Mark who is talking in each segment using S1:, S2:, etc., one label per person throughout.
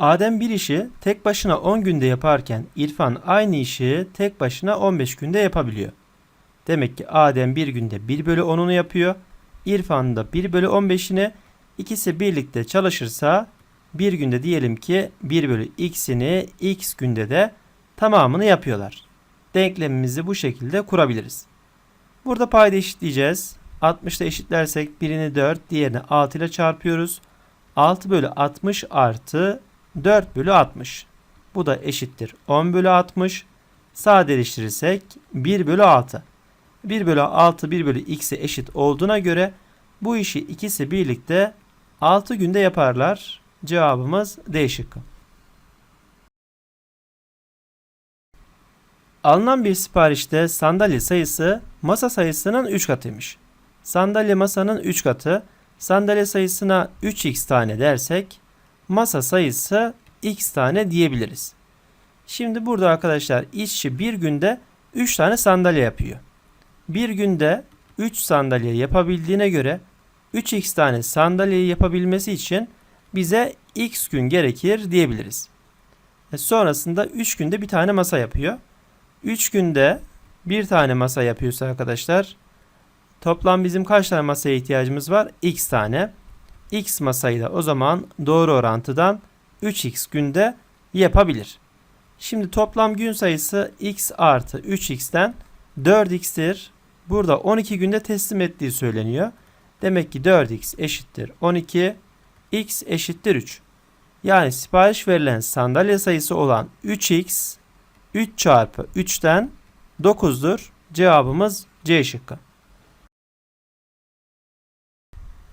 S1: Adem bir işi tek başına 10 günde yaparken İrfan aynı işi tek başına 15 günde yapabiliyor. Demek ki Adem bir günde 1 bölü 10'unu yapıyor. İrfan da 1 bölü 15'ini ikisi birlikte çalışırsa bir günde diyelim ki 1 bölü x'ini x günde de tamamını yapıyorlar. Denklemimizi bu şekilde kurabiliriz. Burada payda eşitleyeceğiz. 60 ile eşitlersek birini 4 diğerini 6 ile çarpıyoruz. 6 bölü 60 artı 4 bölü 60. Bu da eşittir 10 bölü 60. Sadeleştirirsek 1 bölü 6. 1 bölü 6 1 bölü x'e eşit olduğuna göre bu işi ikisi birlikte 6 günde yaparlar. Cevabımız D şıkkı. Alınan bir siparişte sandalye sayısı masa sayısının 3 katıymış. Sandalye masanın 3 katı. Sandalye sayısına 3x tane dersek masa sayısı x tane diyebiliriz. Şimdi burada arkadaşlar işçi bir günde 3 tane sandalye yapıyor. Bir günde 3 sandalye yapabildiğine göre 3x tane sandalyeyi yapabilmesi için bize x gün gerekir diyebiliriz. E sonrasında 3 günde bir tane masa yapıyor. 3 günde bir tane masa yapıyorsa arkadaşlar toplam bizim kaç tane masaya ihtiyacımız var? X tane. X masayı da o zaman doğru orantıdan 3x günde yapabilir. Şimdi toplam gün sayısı x artı 3x'ten 4x'tir. Burada 12 günde teslim ettiği söyleniyor. Demek ki 4x eşittir 12, x eşittir 3. Yani sipariş verilen sandalye sayısı olan 3x 3 çarpı 3'ten 9'dur. Cevabımız C şıkkı.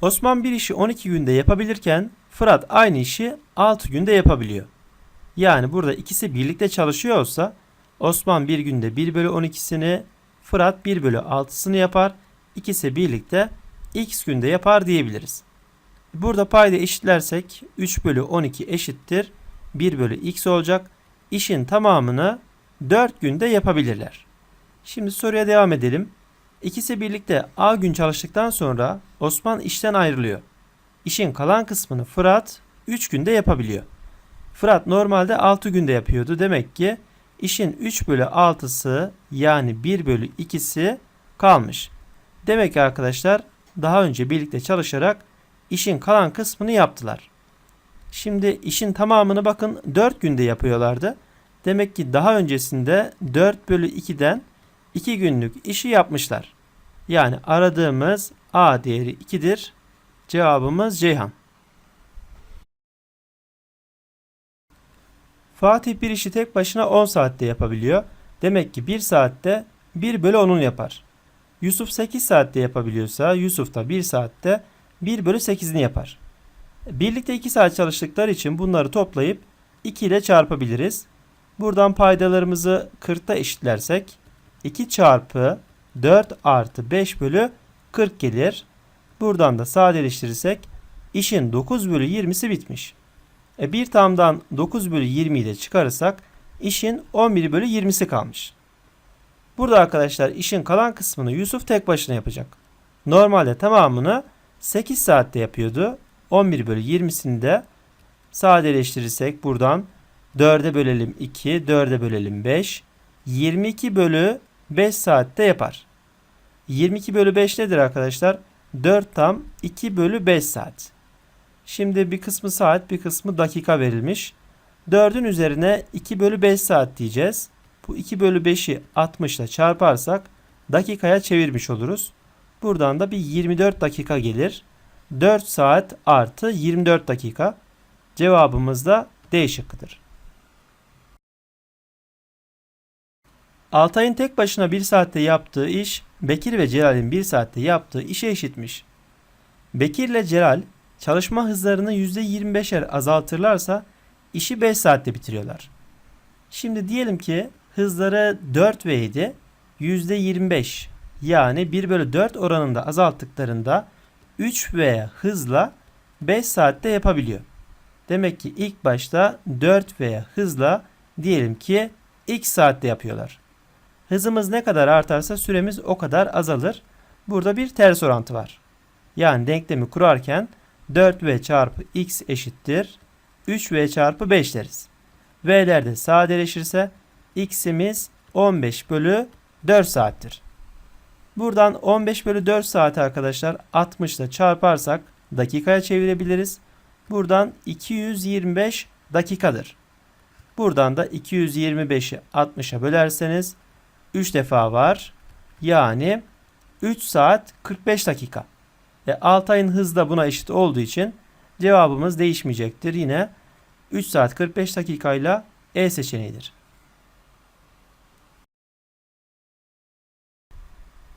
S1: Osman bir işi 12 günde yapabilirken Fırat aynı işi 6 günde yapabiliyor. Yani burada ikisi birlikte çalışıyor olsa Osman bir günde 1 bölü 12'sini Fırat 1 bölü 6'sını yapar. İkisi birlikte x günde yapar diyebiliriz. Burada payda eşitlersek 3 bölü 12 eşittir 1 bölü x olacak. İşin tamamını 4 günde yapabilirler. Şimdi soruya devam edelim. İkisi birlikte A gün çalıştıktan sonra Osman işten ayrılıyor. İşin kalan kısmını Fırat 3 günde yapabiliyor. Fırat normalde 6 günde yapıyordu. Demek ki işin 3 bölü 6'sı yani 1 bölü 2'si kalmış. Demek ki arkadaşlar daha önce birlikte çalışarak işin kalan kısmını yaptılar. Şimdi işin tamamını bakın 4 günde yapıyorlardı. Demek ki daha öncesinde 4 bölü 2'den 2 günlük işi yapmışlar. Yani aradığımız A değeri 2'dir. Cevabımız Ceyhan. Fatih bir işi tek başına 10 saatte yapabiliyor. Demek ki 1 saatte 1 bölü 10'unu yapar. Yusuf 8 saatte yapabiliyorsa Yusuf da 1 saatte 1 bölü 8'ini yapar. Birlikte 2 saat çalıştıkları için bunları toplayıp 2 ile çarpabiliriz. Buradan paydalarımızı 40'ta eşitlersek 2 çarpı 4 artı 5 bölü 40 gelir. Buradan da sadeleştirirsek işin 9 bölü 20'si bitmiş. E bir tamdan 9 bölü 20 ile çıkarırsak işin 11 bölü 20'si kalmış. Burada arkadaşlar işin kalan kısmını Yusuf tek başına yapacak. Normalde tamamını 8 saatte yapıyordu. 11 bölü 20'sini de sadeleştirirsek buradan 4'e bölelim 2, 4'e bölelim 5. 22 bölü 5 saatte yapar. 22 bölü 5 nedir arkadaşlar? 4 tam 2 bölü 5 saat. Şimdi bir kısmı saat bir kısmı dakika verilmiş. 4'ün üzerine 2 bölü 5 saat diyeceğiz. Bu 2 bölü 5'i 60 ile çarparsak dakikaya çevirmiş oluruz. Buradan da bir 24 dakika gelir. 4 saat artı 24 dakika. Cevabımız da D şıkkıdır. Altay'ın tek başına 1 saatte yaptığı iş Bekir ve Celal'in 1 saatte yaptığı işe eşitmiş. Bekir ile Celal çalışma hızlarını %25'er azaltırlarsa işi 5 saatte bitiriyorlar. Şimdi diyelim ki hızları 4 ve 7 %25 yani 1 bölü 4 oranında azalttıklarında 3 V hızla 5 saatte yapabiliyor. Demek ki ilk başta 4 V hızla diyelim ki x saatte yapıyorlar. Hızımız ne kadar artarsa süremiz o kadar azalır. Burada bir ters orantı var. Yani denklemi kurarken 4v çarpı x eşittir 3v çarpı 5 deriz. V'ler de sadeleşirse x'imiz 15 bölü 4 saattir. Buradan 15 bölü 4 saati arkadaşlar 60 ile çarparsak dakikaya çevirebiliriz. Buradan 225 dakikadır. Buradan da 225'i 60'a bölerseniz 3 defa var. Yani 3 saat 45 dakika. E, Altay'ın hızı da buna eşit olduğu için cevabımız değişmeyecektir. Yine 3 saat 45 dakikayla E seçeneğidir.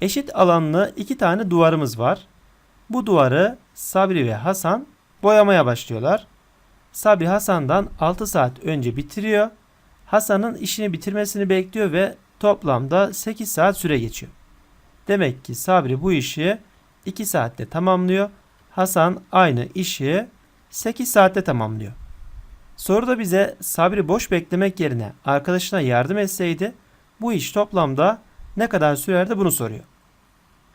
S1: Eşit alanlı iki tane duvarımız var. Bu duvarı Sabri ve Hasan boyamaya başlıyorlar. Sabri Hasan'dan 6 saat önce bitiriyor. Hasan'ın işini bitirmesini bekliyor ve toplamda 8 saat süre geçiyor. Demek ki Sabri bu işi 2 saatte tamamlıyor. Hasan aynı işi 8 saatte tamamlıyor. Soruda bize Sabri boş beklemek yerine arkadaşına yardım etseydi bu iş toplamda ne kadar sürerdi bunu soruyor.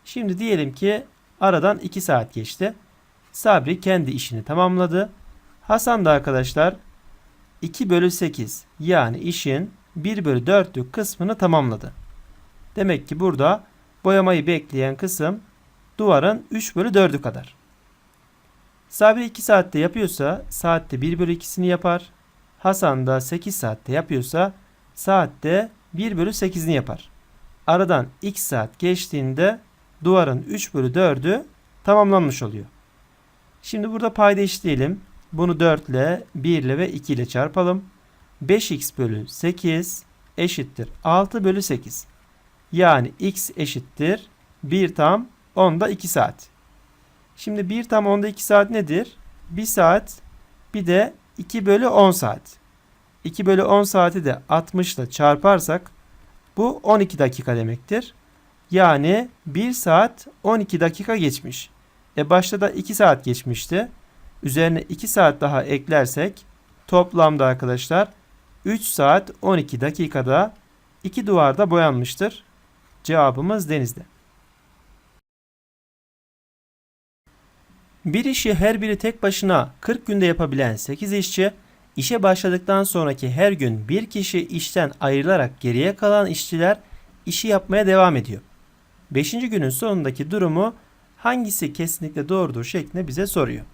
S1: Şimdi diyelim ki aradan 2 saat geçti. Sabri kendi işini tamamladı. Hasan da arkadaşlar 2 bölü 8 yani işin 1 bölü 4'lük kısmını tamamladı. Demek ki burada boyamayı bekleyen kısım duvarın 3 bölü 4'ü kadar. Sabri 2 saatte yapıyorsa saatte 1 bölü 2'sini yapar. Hasan da 8 saatte yapıyorsa saatte 1 bölü 8'ini yapar. Aradan x saat geçtiğinde duvarın 3 bölü 4'ü tamamlanmış oluyor. Şimdi burada payda işleyelim. Bunu 4 ile 1 ile ve 2 ile çarpalım. 5x bölü 8 eşittir 6 bölü 8. Yani x eşittir 1 tam 10'da 2 saat. Şimdi 1 tam 10'da 2 saat nedir? 1 saat bir de 2 bölü 10 saat. 2 bölü 10 saati de 60 ile çarparsak bu 12 dakika demektir. Yani 1 saat 12 dakika geçmiş. E başta da 2 saat geçmişti. Üzerine 2 saat daha eklersek toplamda arkadaşlar 3 saat 12 dakikada iki duvarda boyanmıştır. Cevabımız denizde. Bir işi her biri tek başına 40 günde yapabilen 8 işçi, işe başladıktan sonraki her gün bir kişi işten ayrılarak geriye kalan işçiler işi yapmaya devam ediyor. 5. günün sonundaki durumu hangisi kesinlikle doğrudur şeklinde bize soruyor.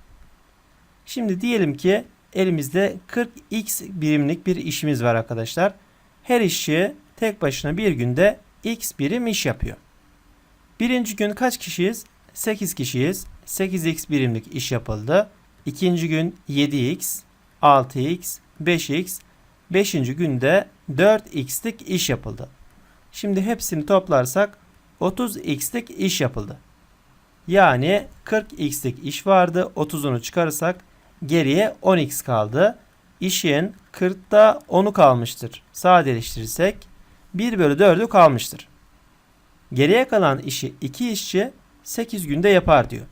S1: Şimdi diyelim ki elimizde 40x birimlik bir işimiz var arkadaşlar. Her işçi tek başına bir günde x birim iş yapıyor. Birinci gün kaç kişiyiz? 8 kişiyiz. 8x birimlik iş yapıldı. İkinci gün 7x, 6x, 5x, 5. günde 4x'lik iş yapıldı. Şimdi hepsini toplarsak 30x'lik iş yapıldı. Yani 40x'lik iş vardı. 30'unu çıkarırsak geriye 10x kaldı. İşin 40'ta 10'u kalmıştır. Sadeleştirirsek 1 bölü 4'ü kalmıştır. Geriye kalan işi 2 işçi 8 günde yapar diyor.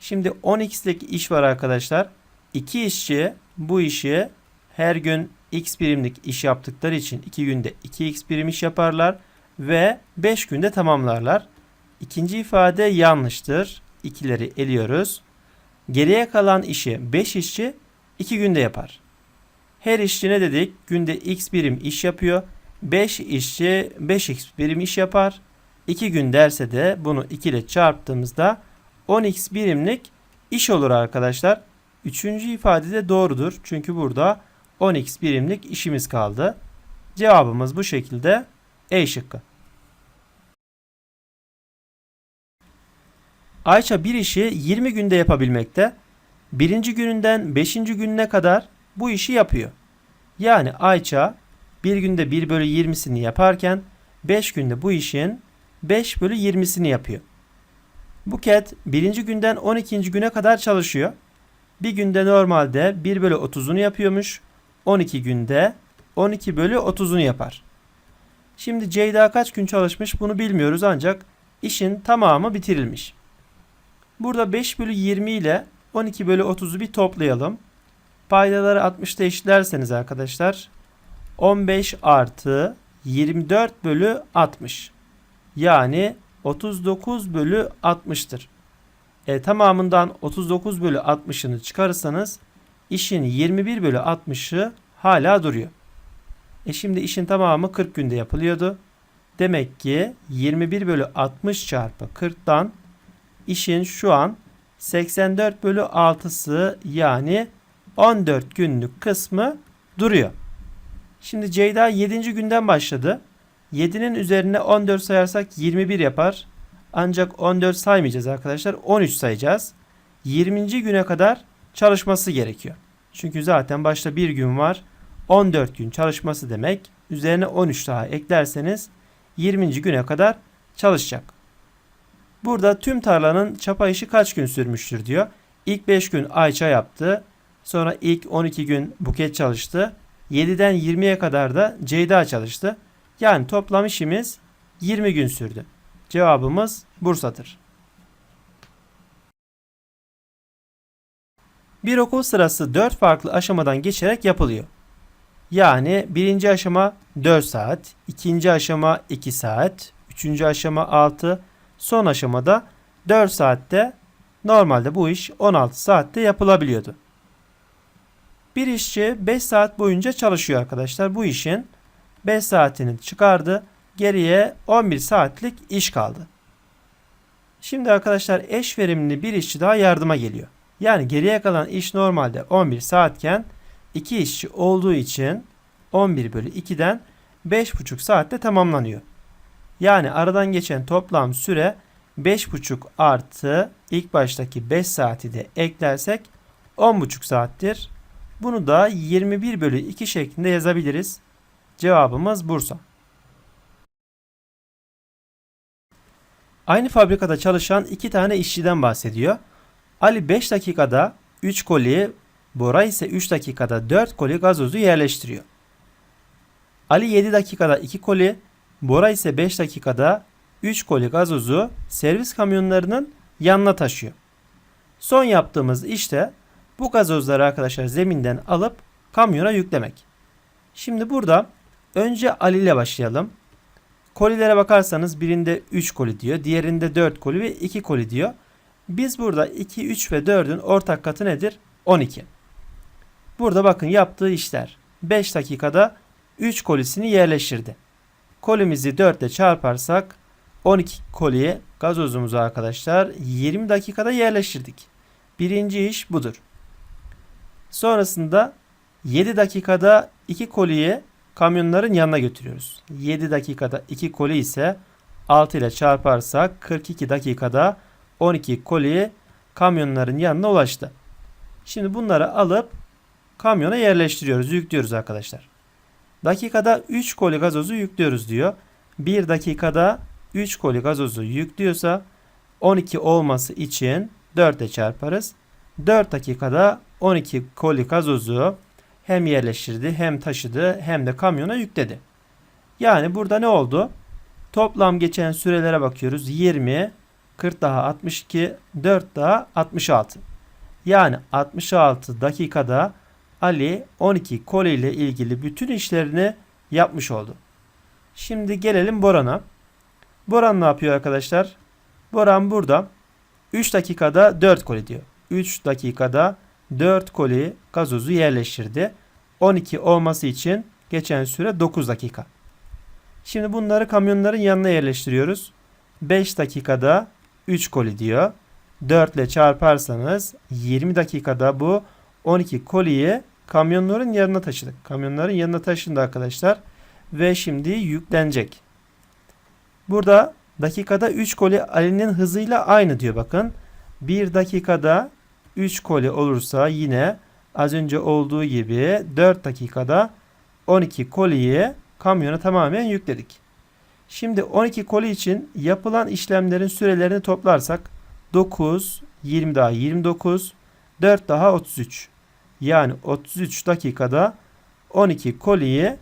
S1: Şimdi 10x'lik iş var arkadaşlar. 2 işçi bu işi her gün x birimlik iş yaptıkları için 2 günde 2x birim iş yaparlar ve 5 günde tamamlarlar. İkinci ifade yanlıştır. İkileri eliyoruz. Geriye kalan işi 5 işçi 2 günde yapar. Her işçi ne dedik? Günde x birim iş yapıyor. 5 işçi 5x birim iş yapar. 2 gün derse de bunu 2 ile çarptığımızda 10x birimlik iş olur arkadaşlar. Üçüncü ifade de doğrudur. Çünkü burada 10x birimlik işimiz kaldı. Cevabımız bu şekilde E şıkkı. Ayça bir işi 20 günde yapabilmekte. Birinci gününden 5. gününe kadar bu işi yapıyor. Yani Ayça bir günde 1 bölü 20'sini yaparken 5 günde bu işin 5 bölü 20'sini yapıyor. Buket birinci günden 12. güne kadar çalışıyor. Bir günde normalde 1 bölü 30'unu yapıyormuş. 12 günde 12 bölü 30'unu yapar. Şimdi Ceyda kaç gün çalışmış bunu bilmiyoruz ancak işin tamamı bitirilmiş. Burada 5 bölü 20 ile 12 bölü 30'u bir toplayalım. Paydaları 60'ta eşitlerseniz arkadaşlar 15 artı 24 bölü 60. Yani 39 bölü 60'tır. E, tamamından 39 bölü 60'ını çıkarırsanız işin 21 bölü 60'ı hala duruyor. E şimdi işin tamamı 40 günde yapılıyordu. Demek ki 21 bölü 60 çarpı 40'tan işin şu an 84 bölü 6'sı yani 14 günlük kısmı duruyor. Şimdi Ceyda 7. günden başladı. 7'nin üzerine 14 sayarsak 21 yapar. Ancak 14 saymayacağız arkadaşlar. 13 sayacağız. 20. güne kadar çalışması gerekiyor. Çünkü zaten başta bir gün var. 14 gün çalışması demek. Üzerine 13 daha eklerseniz 20. güne kadar çalışacak. Burada tüm tarlanın çapa işi kaç gün sürmüştür diyor. İlk 5 gün Ayça yaptı. Sonra ilk 12 gün Buket çalıştı. 7'den 20'ye kadar da Ceyda çalıştı. Yani toplam işimiz 20 gün sürdü. Cevabımız Bursa'dır. Bir okul sırası 4 farklı aşamadan geçerek yapılıyor. Yani birinci aşama 4 saat, ikinci aşama 2 saat, üçüncü aşama 6, son aşamada 4 saatte normalde bu iş 16 saatte yapılabiliyordu. Bir işçi 5 saat boyunca çalışıyor arkadaşlar. Bu işin 5 saatini çıkardı. Geriye 11 saatlik iş kaldı. Şimdi arkadaşlar eş verimli bir işçi daha yardıma geliyor. Yani geriye kalan iş normalde 11 saatken 2 işçi olduğu için 11 bölü 2'den 5,5 saatte tamamlanıyor. Yani aradan geçen toplam süre 5,5 artı ilk baştaki 5 saati de eklersek 10,5 saattir. Bunu da 21 bölü 2 şeklinde yazabiliriz. Cevabımız Bursa. Aynı fabrikada çalışan iki tane işçiden bahsediyor. Ali 5 dakikada 3 koli, Bora ise 3 dakikada 4 koli gazozu yerleştiriyor. Ali 7 dakikada 2 koli, Bora ise 5 dakikada 3 koli gazozu servis kamyonlarının yanına taşıyor. Son yaptığımız işte bu gazozları arkadaşlar zeminden alıp kamyona yüklemek. Şimdi burada önce Ali ile başlayalım. Kolilere bakarsanız birinde 3 koli diyor. Diğerinde 4 koli ve 2 koli diyor. Biz burada 2, 3 ve 4'ün ortak katı nedir? 12. Burada bakın yaptığı işler. 5 dakikada 3 kolisini yerleştirdi. Kolimizi 4 ile çarparsak 12 koliye gazozumuzu arkadaşlar 20 dakikada yerleştirdik. Birinci iş budur. Sonrasında 7 dakikada 2 koliyi kamyonların yanına götürüyoruz. 7 dakikada 2 koli ise 6 ile çarparsak 42 dakikada 12 koli kamyonların yanına ulaştı. Şimdi bunları alıp kamyona yerleştiriyoruz, yüklüyoruz arkadaşlar. Dakikada 3 koli gazozu yüklüyoruz diyor. 1 dakikada 3 koli gazozu yüklüyorsa 12 olması için 4 ile çarparız. 4 dakikada 12 koli gazozu hem yerleştirdi hem taşıdı hem de kamyona yükledi. Yani burada ne oldu? Toplam geçen sürelere bakıyoruz. 20, 40 daha 62, 4 daha 66. Yani 66 dakikada Ali 12 koli ile ilgili bütün işlerini yapmış oldu. Şimdi gelelim Boran'a. Boran ne yapıyor arkadaşlar? Boran burada 3 dakikada 4 koli diyor. 3 dakikada 4 koli gazozu yerleştirdi. 12 olması için geçen süre 9 dakika. Şimdi bunları kamyonların yanına yerleştiriyoruz. 5 dakikada 3 koli diyor. 4 ile çarparsanız 20 dakikada bu 12 koliyi kamyonların yanına taşıdık. Kamyonların yanına taşındı arkadaşlar. Ve şimdi yüklenecek. Burada dakikada 3 koli Ali'nin hızıyla aynı diyor bakın. 1 dakikada 3 koli olursa yine az önce olduğu gibi 4 dakikada 12 koliyi kamyona tamamen yükledik. Şimdi 12 koli için yapılan işlemlerin sürelerini toplarsak 9, 20 daha 29, 4 daha 33. Yani 33 dakikada 12 koliyi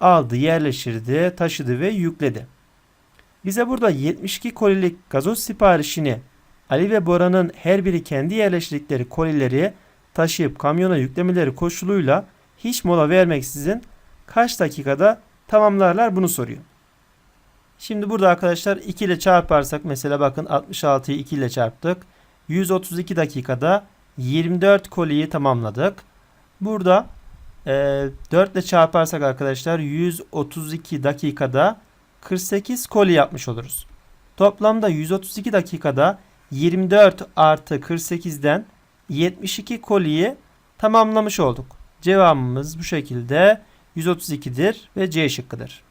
S1: aldı, yerleştirdi, taşıdı ve yükledi. Bize burada 72 kolilik gazoz siparişini Ali ve Bora'nın her biri kendi yerleştirdikleri kolileri taşıyıp kamyona yüklemeleri koşuluyla hiç mola vermeksizin kaç dakikada tamamlarlar bunu soruyor. Şimdi burada arkadaşlar 2 ile çarparsak mesela bakın 66'yı 2 ile çarptık. 132 dakikada 24 koliyi tamamladık. Burada e, 4 ile çarparsak arkadaşlar 132 dakikada 48 koli yapmış oluruz. Toplamda 132 dakikada 24 artı 48'den 72 koliyi tamamlamış olduk. Cevabımız bu şekilde 132'dir ve C şıkkıdır.